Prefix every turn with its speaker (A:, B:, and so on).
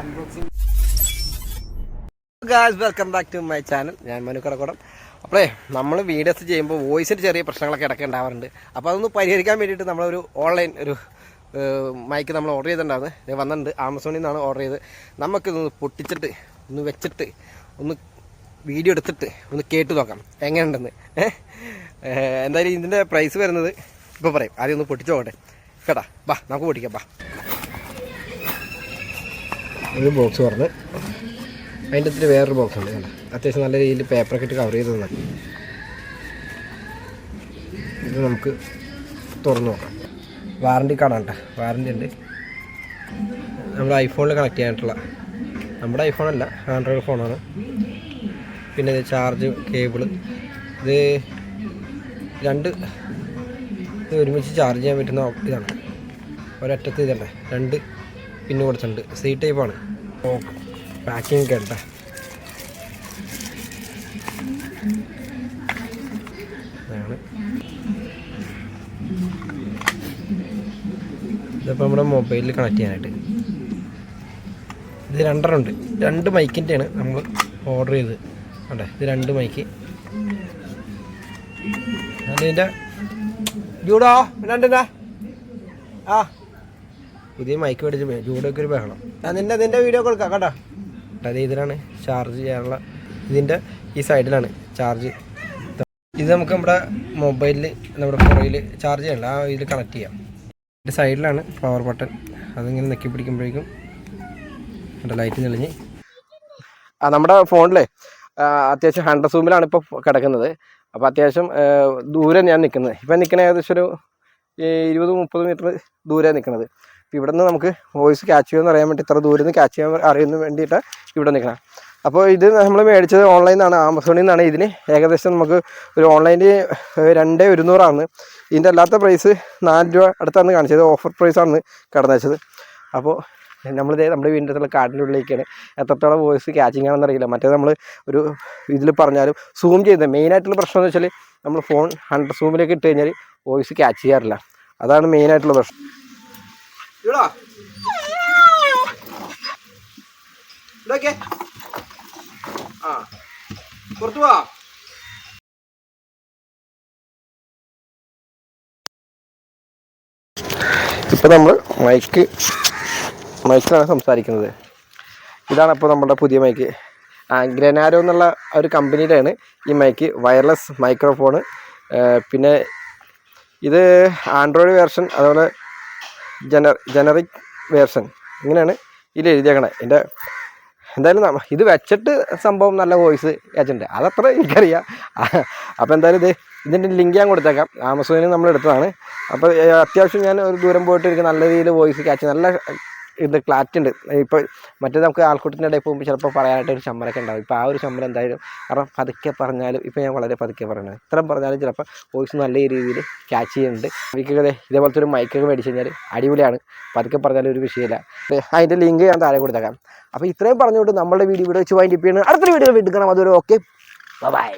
A: Unboxing guys welcome back to my channel ഞാൻ മനു കടക്കോടം അപ്പോഴേ നമ്മൾ വീഡിയോസ് ചെയ്യുമ്പോൾ വോയിസിൽ ചെറിയ പ്രശ്നങ്ങളൊക്കെ ഇടയ്ക്ക് ഉണ്ടാവാറുണ്ട്. അപ്പോൾ അതൊന്ന് പരിഹരിക്കാൻ വേണ്ടിയിട്ട് നമ്മളൊരു ഓൺലൈൻ ഒരു മൈക്ക് നമ്മൾ ഓർഡർ ചെയ്തിട്ടുണ്ടായിരുന്നു. വന്നിട്ടുണ്ട്. ആമസോണിൽ നിന്നാണ് ഓർഡർ ചെയ്ത് നമുക്കിതൊന്ന് പൊട്ടിച്ചിട്ട് ഒന്ന് വെച്ചിട്ട് ഒന്ന് വീഡിയോ എടുത്തിട്ട് ഒന്ന് കേട്ട് നോക്കാം. എങ്ങനെയുണ്ടെന്ന്. എന്തായാലും ഇതിന്റെ പ്രൈസ് വരുന്നത് ഇപ്പോൾ പറയും. ആദ്യം ഒന്ന് പൊട്ടിച്ച് നോക്കട്ടെ. കേട്ടാ ബാ നമുക്ക് പൊട്ടിക്കാം ബാ. ഒരു ബോക്സ് പറഞ്ഞ്. അതിന്റെ ഒത്തിരി വേറൊരു ബോക്സ് ഉണ്ട് കണ്ടോ? അത്യാവശ്യം നല്ല രീതിയിൽ പേപ്പറൊക്കെ ഇട്ട് കവർ ചെയ്ത് തന്നെ ഇത് നമുക്ക് തുറന്ന് നോക്കാം. വാറണ്ടി കാണാം കേട്ടോ. വാറണ്ടി ഉണ്ട്. നമ്മുടെ ഐഫോണിൽ കണക്ട് ചെയ്യാനായിട്ടുള്ള നമ്മുടെ ഐഫോണല്ല ആൻഡ്രോയിഡ് ഫോണാണ് പിന്നെ ഇത് ചാർജ് കേബിൾ ഇത് രണ്ട് ഇത് ഒരുമിച്ച് ചാർജ് ചെയ്യാൻ പറ്റുന്ന ഇതാണ്. ഒരറ്റത്ത് ഇതല്ലേ? രണ്ട് പിന്ന് കൊടുത്തിട്ടുണ്ട്. സി ടൈപ്പാണ് ഓ പാക്കിംഗ് കേട്ട അതാണ് ഇതിപ്പോൾ നമ്മുടെ മൊബൈലിൽ കണക്ട് ചെയ്യാനായിട്ട്. ഇത് രണ്ടെണ്ണം ഉണ്ട്. രണ്ട് മൈക്കിന്റെയാണ് നമ്മൾ ഓർഡർ ചെയ്തത്. അതെ ഇത് രണ്ട് മൈക്ക് അതിന്റെ ജൂഡോ രണ്ടെന്നാ ആ. പുതിയ മൈക്ക് മേടിച്ച് ജൂഡൊക്കെ ഒരു ബഹളം. ആ നിന്റെ നിന്റെ വീഡിയോ കൊടുക്കാം കേട്ടോ. അത് ഇതിലാണ് ചാർജ് ചെയ്യാനുള്ള ഇതിന്റെ ഈ സൈഡിലാണ് ചാർജ് ഇത് നമുക്ക് നമ്മുടെ മൊബൈലിൽ നമ്മുടെ പുറയിൽ ചാർജ് ചെയ്യണ്ട. ആ ഇതിൽ കണക്ട് ചെയ്യാം. ഇതിന്റെ സൈഡിലാണ് പവർ ബട്ടൺ അതിങ്ങനെ നെക്കി പിടിക്കുമ്പോഴേക്കും എന്റെ ലൈറ്റ് തെളിഞ്ഞ്. ആ നമ്മുടെ ഫോണിലെ അത്യാവശ്യം ഹൺഡ്രഡ് സൂമിലാണ് ഇപ്പോൾ കിടക്കുന്നത്. അപ്പോൾ അത്യാവശ്യം ദൂരെ ഞാൻ നിൽക്കുന്നത്. ഇപ്പം നിൽക്കണ ഏകദേശം ഒരു ഇരുപത് മുപ്പത് മീറ്റർ ദൂരെ നിൽക്കുന്നത് അപ്പോൾ ഇവിടെ നിന്ന് നമുക്ക് വോയിസ് ക്യാച്ച് ചെയ്യുമെന്ന് അറിയാൻ വേണ്ടി ഇത്ര ദൂരം നിന്ന് ക്യാച്ച് ചെയ്യാൻ അറിയുന്ന വേണ്ടിയിട്ട് ഇവിടെ നിൽക്കണം. അപ്പോൾ ഇത് നമ്മൾ മേടിച്ചത് ഓൺലൈനിൽ നിന്നാണ് ആമസോണിൽ നിന്നാണ് ഇതിന്. ഏകദേശം നമുക്ക് ഒരു ഓൺലൈനിൽ രണ്ട് ഒരുന്നൂറാണ് ഇതിന്റെ അല്ലാത്ത പ്രൈസ് നാല് രൂപ അടുത്താണ് കാണിച്ചത്. ഓഫർ പ്രൈസാണ് കടന്നു അപ്പോൾ നമ്മളിത് നമ്മുടെ വീടിന്റെ അടുത്തുള്ള കാടിന്റെ ഉള്ളിലേക്കാണ്. എത്രത്തോളം വോയിസ് ക്യാച്ചിങ് ആണെന്ന് അറിയില്ല. മറ്റേ നമ്മൾ ഒരു ഇതിൽ പറഞ്ഞാലും സൂം ചെയ്ത് മെയിനായിട്ടുള്ള പ്രശ്നം എന്ന് വെച്ചാൽ നമ്മൾ ഫോൺ ഹൺഡ്രഡ് സൂമിലേക്ക് ഇട്ട് കഴിഞ്ഞാൽ വോയിസ് ക്യാച്ച് ചെയ്യാറില്ല. അതാണ് മെയിനായിട്ടുള്ള പ്രശ്നം. ഇവിടാ. ഇതൊക്കെ ആ പുറത്തു പോവാ ഇപ്പം നമ്മൾ മൈക്ക് മൈക്കിലാണ് സംസാരിക്കുന്നത്. ഇതാണ് ഇപ്പോൾ നമ്മുടെ പുതിയ മൈക്ക് ഗ്രനാരോ എന്നുള്ള ഒരു കമ്പനിയുടെയാണ് ഈ മൈക്ക് വയർലെസ് മൈക്രോഫോണ് പിന്നെ ഇത് ആൻഡ്രോയിഡ് വേർഷൻ അതുപോലെ ജന ജനറിക് വേർഷൻ ഇങ്ങനെയാണ് ഇതിൽ എഴുതിയേക്കണേ. എന്റെ എന്തായാലും ഇത് വെച്ചിട്ട് സംഭവം നല്ല വോയിസ് കേട്ടിട്ടുണ്ട് അതത്ര എനിക്കറിയാം. അപ്പോൾ എന്തായാലും ഇത് ഇതിന്റെ ലിങ്ക് ഞാൻ കൊടുത്തേക്കാം. ആമസോണിൽ നമ്മൾ എടുത്തതാണ്. അപ്പോൾ അത്യാവശ്യം ഞാൻ ഒരു ദൂരം പോയിട്ട് എനിക്ക് നല്ല രീതിയിൽ വോയിസ് ക്യാച്ച് നല്ല ഇത് ക്ലാറ്റ് ഉണ്ട് ഇപ്പോൾ മറ്റേ നമുക്ക് ആൾക്കൂട്ടിന്റെ ഇടയിൽ പോകുമ്പോൾ ചിലപ്പോൾ പറയാനായിട്ട് ഒരു ചമ്മലൊക്കെ ഉണ്ടാവും ഇപ്പോൾ ആ ഒരു ചമ്മലം എന്തായാലും കാരണം പതുക്കെ പറഞ്ഞാലും ഇപ്പോൾ ഞാൻ വളരെ പതുക്കെ പറയണത്. ഇത്രയും പറഞ്ഞാലും ചിലപ്പോൾ വോയിസ് നല്ല രീതിയിൽ ക്യാച്ച് ചെയ്യുന്നുണ്ട് എനിക്കൊക്കെ ഇതേപോലത്തെ ഒരു മൈക്കൊക്കെ മേടിച്ച് കഴിഞ്ഞാൽ അടിപൊളിയാണ്. പതുക്കെ പറഞ്ഞാലും ഒരു വിഷയമില്ല അതിന്റെ ലിങ്ക് ഞാൻ താഴെ കൊടുത്തേക്കാം. അപ്പോൾ ഇത്രയും പറഞ്ഞുകൊണ്ട് നമ്മളുടെ വീഡിയോ ഇവിടെ വെച്ച് വൈൻഡ് ചെയ്യണം. അടുത്തൊരു വീഡിയോ വീണ്ടും കാണാം. അതൊരു ഓക്കെ ബൈ